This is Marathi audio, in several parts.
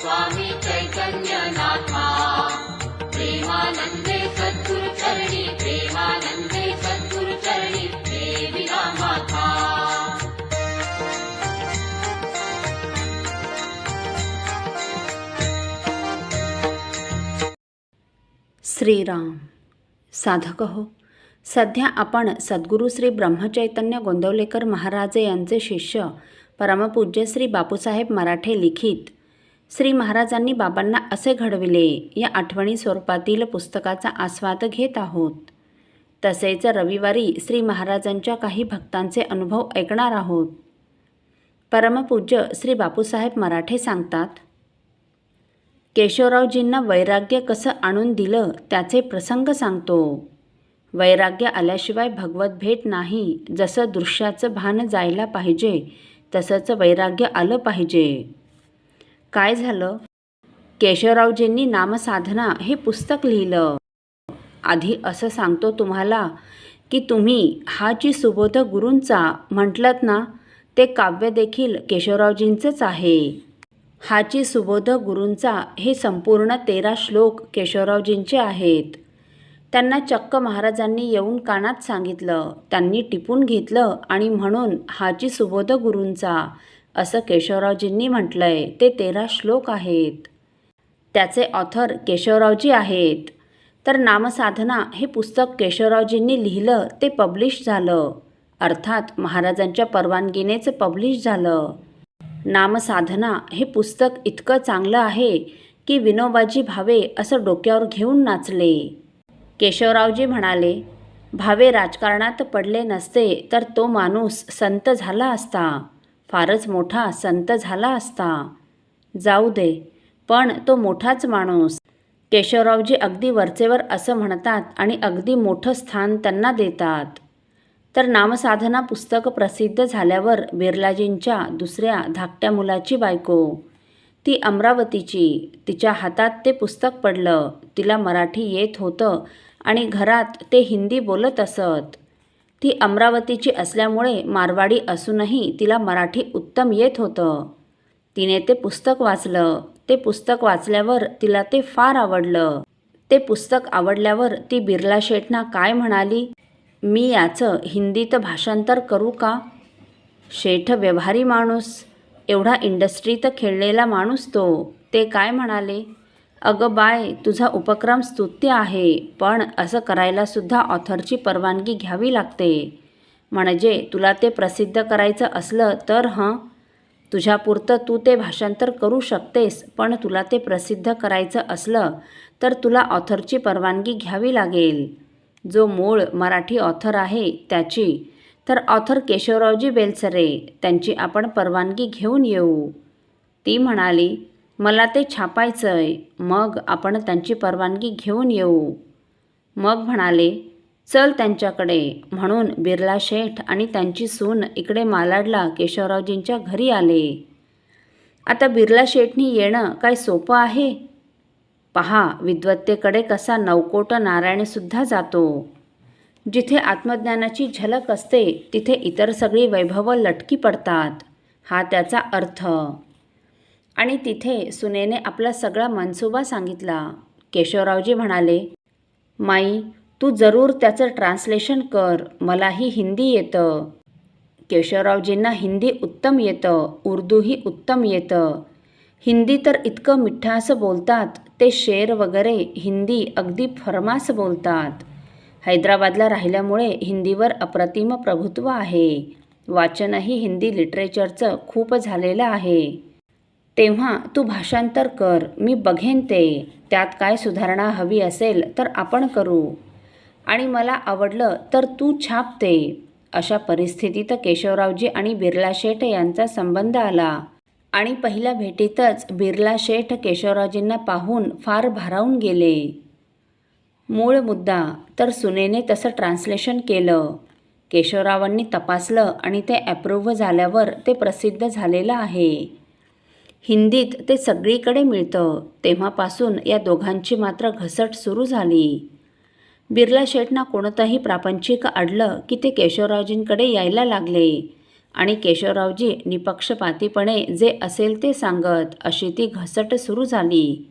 स्वामी चैतन्यनाथा प्रेमानन्दे सद्गुरुचरणी प्रेमानन्दे सद्गुरुचरणी देविरा माता श्रीराम। साधक हो सध्या आपण सद्गुरू श्री ब्रह्मचैतन्य गोंदवलेकर महाराजे यांचे शिष्य परमपूज्य श्री बापूसाहेब मराठे लिखित। श्री महाराजांनी बाबांना असे घडविले या आठवणी स्वरूपातील पुस्तकाचा आस्वाद घेत आहोत. तसेच रविवारी श्री महाराजांच्या काही भक्तांचे अनुभव ऐकणार आहोत. परमपूज्य श्री बापूसाहेब मराठे सांगतात केशवरावजींना वैराग्य कसं आणून दिलं त्याचे प्रसंग सांगतो. वैराग्य आल्याशिवाय भगवत भेट नाही जसं दृश्याचं भान जायला पाहिजे तसंच वैराग्य आलं पाहिजे. काय झालं? केशवरावजींनी नामसाधना हे पुस्तक लिहिलं. आधी असं सांगतो तुम्हाला की तुम्ही हा जी सुबोध गुरूंचा म्हटलत ना ते काव्य देखील केशवरावजींचंच आहे. हाची सुबोध गुरूंचा हे संपूर्ण तेरा श्लोक केशवरावजींचे आहेत. त्यांना चक्क महाराजांनी येऊन कानात सांगितलं त्यांनी टिपून घेतलं आणि म्हणून हाची सुबोध गुरूंचा असं केशवरावजींनी म्हटलं आहे ते तेरा श्लोक आहेत. त्याचे ऑथर केशवरावजी आहेत. तर नामसाधना हे पुस्तक केशवरावजींनी लिहिलं ते पब्लिश झालं. अर्थात महाराजांच्या परवानगीनेच पब्लिश झालं. नामसाधना हे पुस्तक इतकं चांगलं आहे की विनोबाजी भावे असं डोक्यावर घेऊन नाचले. केशवरावजी म्हणाले भावे राजकारणात पडले नसते तर तो माणूस संत झाला असता. फारच मोठा संत झाला असता. जाऊ दे पण तो मोठाच माणूस. केशवरावजी अगदी वरचेवर असं म्हणतात आणि अगदी मोठं स्थान त्यांना देतात. तर नामसाधना पुस्तक प्रसिद्ध झाल्यावर बिर्लाजींच्या दुसऱ्या धाकट्या मुलाची बायको. ती अमरावतीची तिच्या हातात ते पुस्तक पडलं तिला मराठी येत होतं आणि घरात ते हिंदी बोलत असत. ती अमरावतीची असल्यामुळे मारवाडी असूनही तिला मराठी उत्तम येत होतं. तिने ते पुस्तक वाचलं. ते पुस्तक वाचल्यावर तिला ते फार आवडलं. ते पुस्तक आवडल्यावर ती बिर्ला शेठना काय म्हणाली? मी याचं हिंदीत भाषांतर करू का? शेठ व्यवहारी माणूस. एवढा इंडस्ट्रीत खेळलेला माणूस तो. ते काय म्हणाले? अगं बाय तुझा उपक्रम स्तुत्य आहे पण असं करायलासुद्धा ऑथरची परवानगी घ्यावी लागते. म्हणजे तुला ते प्रसिद्ध करायचं असलं तर हं? तुझ्यापुरतं तू ते भाषांतर करू शकतेस पण तुला ते प्रसिद्ध करायचं असलं तर तुला ऑथरची परवानगी घ्यावी लागेल. जो मूळ मराठी ऑथर आहे त्याची. तर ऑथर केशवरावजी बेलसरे त्यांची आपण परवानगी घेऊन येऊ. ती म्हणाली मला ते छापायचं आहे मग आपण त्यांची परवानगी घेऊन येऊ. मग म्हणाले चल त्यांच्याकडे. म्हणून बिर्ला शेठ आणि त्यांची सून इकडे मालाडला केशवरावजींच्या घरी आले. आता बिर्ला शेठनी येणं काय सोपं आहे? पहा विद्वत्तेकडे कसा नवकोट नारायणसुद्धा जातो. जिथे आत्मज्ञानाची झलक असते तिथे इतर सगळी वैभव लटकी पडतात. हा त्याचा अर्थ आणि तिथे सुनेने आपला सगळा मनसुबा सांगितला. केशवरावजी म्हणाले माई तू जरूर त्याचं ट्रान्सलेशन कर. मलाही हिंदी येतं. केशवरावजींना हिंदी उत्तम येतं उर्दूही उत्तम येतं. हिंदी तर इतकं मिठास बोलतात ते शेर वगैरे हिंदी अगदी फरमास बोलतात. हैदराबादला राहिल्यामुळे हिंदीवर अप्रतिम प्रभुत्व आहे. वाचनही हिंदी लिटरेचरचं खूप झालेलं आहे. तेव्हा तू भाषांतर कर मी बघेन ते. त्यात काय सुधारणा हवी असेल तर आपण करू. आणि मला आवडलं तर तू छाप ते. अशा परिस्थितीत केशवरावजी आणि बिर्ला शेठ यांचा संबंध आला. आणि पहिल्या भेटीतच बिर्ला शेठ केशवरावजींना पाहून फार भारावून गेले. मूळ मुद्दा तर सुनेने तसं ट्रान्सलेशन केलं. केशवरावांनी तपासलं आणि ते ॲप्रूव्ह झाल्यावर ते प्रसिद्ध झालेलं आहे. हिंदीत ते सगळीकडे मिळतं. तेव्हापासून या दोघांची मात्र घसट सुरू झाली. बिर्ला शेठना कोणतंही प्रापंचिक अडलं की ते केशवरावजींकडे यायला लागले. आणि केशवरावजी निपक्षपातीपणे जे असेल ते सांगत अशी ती घसट सुरू झाली.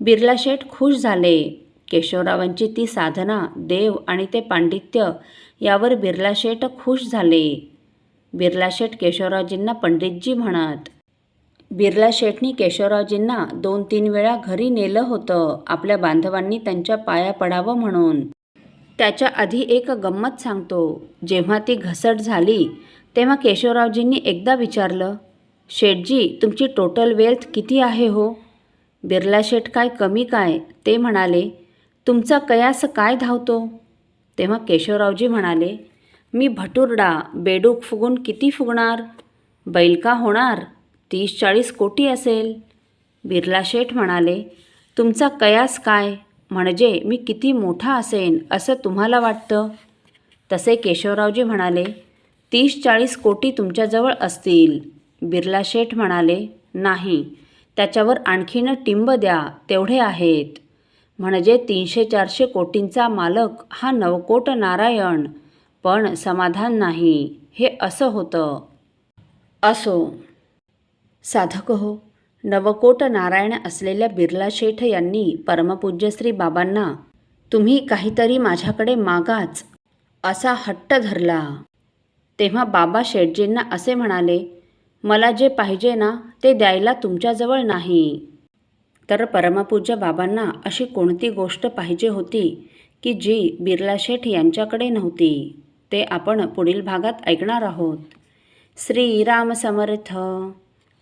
बिर्ला शेठ खुश झाले. केशवरावांची ती साधना देव आणि ते पांडित्य यावर बिर्ला शेठ खुश झाले. बिर्ला शेठ केशवरावजींना पंडितजी म्हणत बिर्ला शेठनी केशवरावजींना दोन तीन वेळा घरी नेलं होतं आपल्या बांधवांनी त्यांच्या पाया पडावं म्हणून. त्याच्या आधी एक गंमत सांगतो. जेव्हा ती घसट झाली तेव्हा केशवरावजींनी एकदा विचारलं शेठजी तुमची टोटल वेल्थ किती आहे हो? बिर्ला शेठ काय कमी काय? ते म्हणाले तुमचा कयास काय धावतो? तेव्हा केशवरावजी म्हणाले मी भटुरडा बेडूक फुगून किती फुगणार? बैल का होणार? तीस चाळीस कोटी असेल. बिर्ला शेठ म्हणाले तुमचा कयास काय? म्हणजे मी किती मोठा असेन असं तुम्हाला वाटतं? तसे केशवरावजी म्हणाले तीस चाळीस कोटी तुमच्याजवळ असतील. बिर्ला शेठ म्हणाले नाही त्याच्यावर आणखीन टिंब द्या तेवढे आहेत. म्हणजे तीनशे चारशे कोटींचा मालक हा नवकोट नारायण पण समाधान नाही हे असं होतं. असो साधक हो. नवकोट नारायण असलेल्या बिर्ला शेठ यांनी परमपूज्य श्री बाबांना तुम्ही काहीतरी माझ्याकडे मागाच असा हट्ट धरला. तेव्हा बाबा शेठजींना असे म्हणाले मला जे पाहिजे ना ते द्यायला तुमच्याजवळ नाही. तर परमपूज्य बाबांना अशी कोणती गोष्ट पाहिजे होती की जी बिर्ला शेठ यांच्याकडे नव्हती? ते आपण पुढील भागात ऐकणार आहोत. श्रीराम समर्थ.